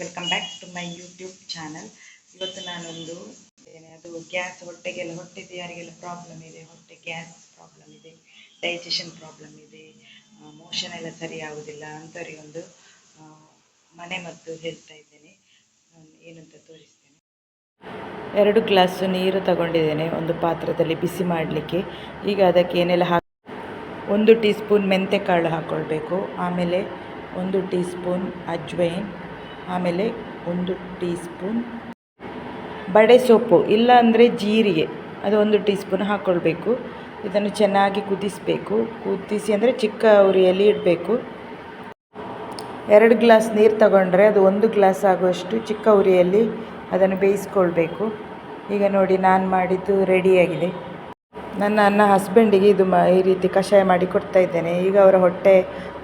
Welcome back to my YouTube channel ಇವತ್ತು ನಾನೊಂದು ಅದು ಗ್ಯಾಸ್ ಹೊಟ್ಟೆಗೆಲ್ಲ, ಹೊಟ್ಟೆದು ಯಾರಿಗೆಲ್ಲ ಪ್ರಾಬ್ಲಮ್ ಇದೆ? ಹೊಟ್ಟೆ ಗ್ಯಾಸ್ ಪ್ರಾಬ್ಲಮ್ ಇದೆ ಡೈಜೆಷನ್ ಪ್ರಾಬ್ಲಮ್ ಇದೆ ಮೋಷನ್ ಎಲ್ಲ ಸರಿ ಆಗುವುದಿಲ್ಲ ಅಂಥವರಿಗೊಂದು ಮನೆ ಮದ್ದು ಹೇಳ್ತಾ ಇದ್ದೇನೆ. ಏನಂತ ತೋರಿಸ್ತೇನೆ. ಎರಡು ಗ್ಲಾಸು ನೀರು ತಗೊಂಡಿದ್ದೇನೆ, ಒಂದು ಪಾತ್ರದಲ್ಲಿ ಬಿಸಿ ಮಾಡಲಿಕ್ಕೆ. ಈಗ ಅದಕ್ಕೆ ಏನೆಲ್ಲ ಹಾಕಿ, ಒಂದು ಟೀ ಸ್ಪೂನ್ ಮೆಂತೆಕಾಳು ಹಾಕ್ಕೊಳ್ಬೇಕು ಆಮೇಲೆ ಒಂದು ಟೀ ಸ್ಪೂನ್ ಅಜ್ವೈನ್ ಆಮೇಲೆ ಒಂದು ಟೀ ಸ್ಪೂನ್ ಬಡೆ ಸೊಪ್ಪು ಇಲ್ಲ ಅಂದರೆ ಜೀರಿಗೆ, ಅದು ಒಂದು ಟೀ ಸ್ಪೂನ್ ಹಾಕ್ಕೊಳ್ಬೇಕು ಇದನ್ನು ಚೆನ್ನಾಗಿ ಕುದಿಸಬೇಕು. ಕುದಿಸಿ ಅಂದರೆ ಚಿಕ್ಕ ಉರಿಯಲ್ಲಿ ಇಡಬೇಕು. ಎರಡು ಗ್ಲಾಸ್ ನೀರು ತಗೊಂಡ್ರೆ ಅದು ಒಂದು ಗ್ಲಾಸ್ ಆಗುವಷ್ಟು ಚಿಕ್ಕ ಉರಿಯಲ್ಲಿ ಅದನ್ನು ಬೇಯಿಸ್ಕೊಳ್ಬೇಕು. ಈಗ ನೋಡಿ, ನಾನು ಮಾಡಿದ್ದು ರೆಡಿಯಾಗಿದೆ ನನ್ನ ನನ್ನ ಹಸ್ಬೆಂಡಿಗೆ ಇದು ಮ, ಈ ರೀತಿ ಕಷಾಯ ಮಾಡಿ ಕೊಡ್ತಾ ಇದ್ದೇನೆ. ಈಗ ಅವರ ಹೊಟ್ಟೆ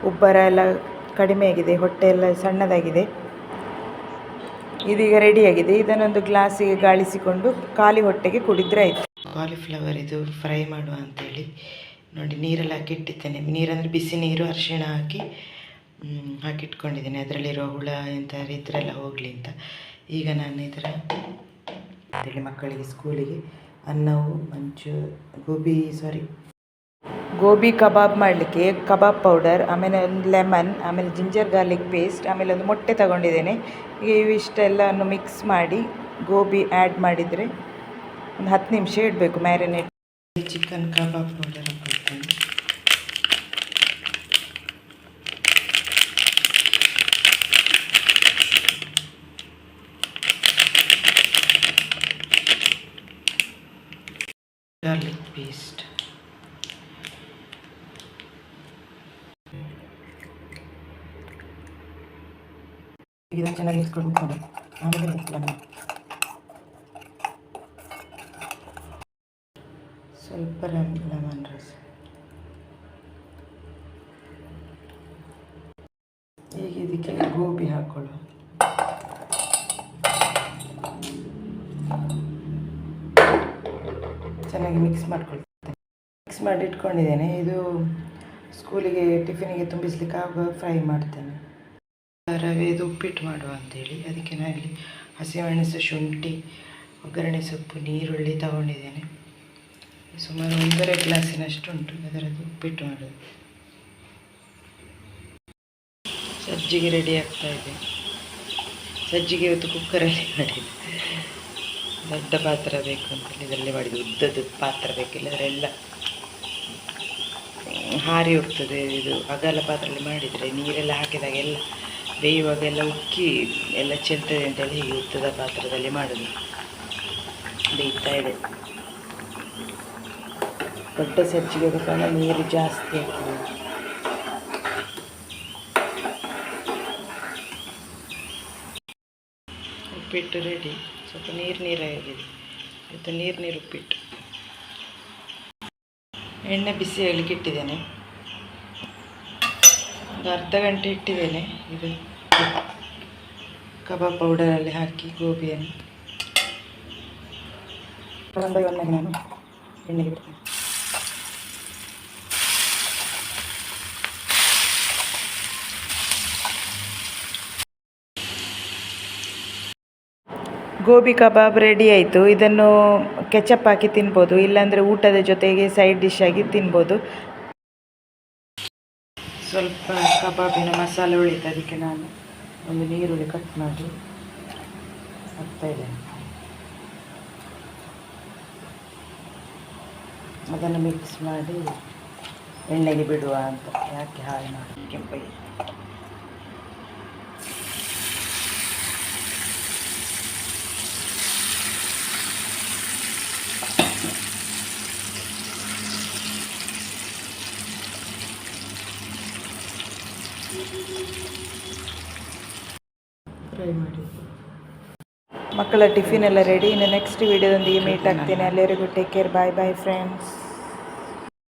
ಉಬ್ಬರ ಎಲ್ಲ ಕಡಿಮೆ ಆಗಿದೆ, ಹೊಟ್ಟೆ ಎಲ್ಲ ಸಣ್ಣದಾಗಿದೆ. ಇದೀಗ ರೆಡಿಯಾಗಿದೆ ಇದನ್ನೊಂದು ಗ್ಲಾಸಿಗೆ ಗಾಳಿಸಿಕೊಂಡು ಖಾಲಿ ಹೊಟ್ಟೆಗೆ ಕುಡಿದ್ರೆ ಆಯಿತು. ಕಾಲಿಫ್ಲವರ್ ಇದು ಫ್ರೈ ಮಾಡುವ ಅಂತೇಳಿ. ನೋಡಿ, ನೀರೆಲ್ಲ ಹಾಕಿಟ್ಟಿದ್ದೇನೆ ನೀರಂದರೆ ಬಿಸಿ ನೀರು, ಅರಿಶಿಣ ಹಾಕಿ ಹಾಕಿಟ್ಕೊಂಡಿದ್ದೀನಿ ಹಾಕಿಟ್ಕೊಂಡಿದ್ದೇನೆ. ಅದರಲ್ಲಿರೋ ಹುಳ ಎಂಥ ಇದ್ರೆಲ್ಲ ಹೋಗಲಿ ಅಂತ. ಈಗ ನಾನು ಇದರ ಅಂತೇಳಿ ಮಕ್ಕಳಿಗೆ ಸ್ಕೂಲಿಗೆ ಅನ್ನವು, ಮಂಚು, ಗೋಬಿ ಸಾರಿ ಗೋಬಿ ಕಬಾಬ್ ಮಾಡಲಿಕ್ಕೆ ಕಬಾಬ್ ಪೌಡರ್, ಆಮೇಲೆ ಒಂದು ಲೆಮನ್, ಆಮೇಲೆ ಜಿಂಜರ್ ಗಾರ್ಲಿಕ್ ಪೇಸ್ಟ್, ಆಮೇಲೆ ಒಂದು ಮೊಟ್ಟೆ ತಗೊಂಡಿದ್ದೇನೆ. ಈಗ ಇವಿಷ್ಟೆಲ್ಲವನ್ನು ಮಿಕ್ಸ್ ಮಾಡಿ ಗೋಬಿ ಆ್ಯಡ್ ಮಾಡಿದರೆ ಒಂದು ಹತ್ತು ನಿಮಿಷ ಇಡಬೇಕು ಮ್ಯಾರಿನೇಟ್ ಚಿಕನ್ ಕಬಾಬ್ ಪೌಡರ್ ಗಾರ್ಲಿಕ್ ಪೇಸ್ಟ್. ಇದನ್ನು ಚೆನ್ನಾಗಿ ಇಸ್ಕೊಂಡು ನೋಡಿ ಆಮೇಲೆ ಇಸ್ಕೊಂಡು ಸ್ವಲ್ಪ ಲೆಮನ್ ರೈಸ್. ಈಗ ಇದಕ್ಕೆ ಗೋಬಿ ಹಾಕ್ಕೊಳ್ಳು ಚೆನ್ನಾಗಿ ಮಿಕ್ಸ್ ಮಾಡ್ಕೊಳ್ತೇನೆ. ಮಿಕ್ಸ್ ಮಾಡಿ ಇಟ್ಕೊಂಡಿದ್ದೇನೆ. ಇದು ಸ್ಕೂಲಿಗೆ ಟಿಫಿನಿಗೆ ತುಂಬಿಸ್ಲಿಕ್ಕೆ ಆಗ ಫ್ರೈ ಮಾಡ್ತೇನೆ. ರವೆದು ಉಪ್ಪಿಟ್ಟು ಮಾಡುವ ಅಂತೇಳಿ. ಅದಕ್ಕೆ ನಾನಿಲ್ಲಿ ಹಸಿಮೆಣಸು, ಶುಂಠಿ, ಒಗ್ಗರಣೆ ಸೊಪ್ಪು ನೀರುಳ್ಳಿ ತಗೊಂಡಿದ್ದೇನೆ. ಸುಮಾರು ಒಂದೂವರೆ ಗ್ಲಾಸಿನಷ್ಟು ಉಂಟು. ಅದರದ್ದು ಉಪ್ಪಿಟ್ಟು ಮಾಡೋದು. ಸಜ್ಜಿಗೆ ರೆಡಿ ಆಗ್ತಾ ಇದೆ. ಸಜ್ಜಿಗೆ ಇವತ್ತು ಕುಕ್ಕರಲ್ಲಿ ಮಾಡಿದೆ ದೊಡ್ಡ ಪಾತ್ರ ಬೇಕು ಅಂತೇಳಿ ಇದರಲ್ಲಿ ಮಾಡಿದ್ದು. ಉದ್ದದ ಪಾತ್ರ ಬೇಕಿಲ್ಲದರೆಲ್ಲ ಹಾರಿ ಹೋಗ್ತದೆ. ಇದು ಅಗಲ ಪಾತ್ರೆಯಲ್ಲಿ ಮಾಡಿದರೆ ನೀರೆಲ್ಲ ಹಾಕಿದಾಗ ಎಲ್ಲ ಬೇಯುವಾಗ ಎಲ್ಲ ಉಕ್ಕಿ ಎಲ್ಲ ಚೆಲ್ತದೆ ಅಂತೇಳಿ ಹೀಗೆ ಉತ್ತದ ಪಾತ್ರದಲ್ಲಿ ಮಾಡೋದು. ಬೇಯ್ತಾ ಇದೆ. ದೊಡ್ಡ ಸಜ್ಜಿಗೆ ಕಾರಣ ನೀರು ಜಾಸ್ತಿ ಆಗ್ತದೆ. ಉಪ್ಪಿಟ್ಟು ರೆಡಿ ಸ್ವಲ್ಪ ನೀರು ನೀರಾಗಿದೆ ಇದು ನೀರು ನೀರು ಉಪ್ಪಿಟ್ಟು. ಎಣ್ಣೆ ಬಿಸಿ ಇಟ್ಟಿದ್ದೇನೆ. ಒಂದು ಅರ್ಧ ಗಂಟೆ ಇಟ್ಟಿದ್ದೇನೆ. ಇದು ಕಬಾಬ್ ಪೌಡರಲ್ಲಿ ಹಾಕಿ ಗೋಬಿಯನ್ನು. ನಾನು ಎಣ್ಣೆಗೆ ಬಿಡ್ತೇನೆ ಗೋಬಿ ಕಬಾಬ್ ರೆಡಿ ಆಯಿತು. ಇದನ್ನು ಕೆಚಪ್ ಹಾಕಿ ತಿನ್ಬೋದು. ಇಲ್ಲಾಂದರೆ ಊಟದ ಜೊತೆಗೆ ಸೈಡ್ ಡಿಶ್ ಆಗಿ ತಿನ್ಬೋದು. ಸ್ವಲ್ಪ ಕಬಾಬಿನ ಮಸಾಲೆ ಉಳಿತು ಅದಕ್ಕೆ ನಾನು ಒಂದು ನೀರುಳ್ಳಿ ಕಟ್ ಮಾಡಿ ಹಾಕ್ತಾ ಇದ್ದೇನೆ. ಅದನ್ನು ಮಿಕ್ಸ್ ಮಾಡಿ ಎಣ್ಣೆಗೆ ಬಿಡುವ ಅಂತ, ಯಾಕೆ ಹಾಳು ಮಾಡಿ ಕೆಂಪಗೆ ಮಾಡಿ. ಮಕ್ಕಳ ಟಿಫಿನ್ ಎಲ್ಲ ರೆಡಿ ಇನ್ನು ನೆಕ್ಸ್ಟ್ ವಿಡಿಯೋದೊಂದಿಗೆ ಮೀಟ್ ಆಗ್ತೀನಿ. ಅಲ್ಲಿವರೆಗೂ take care bye bye friends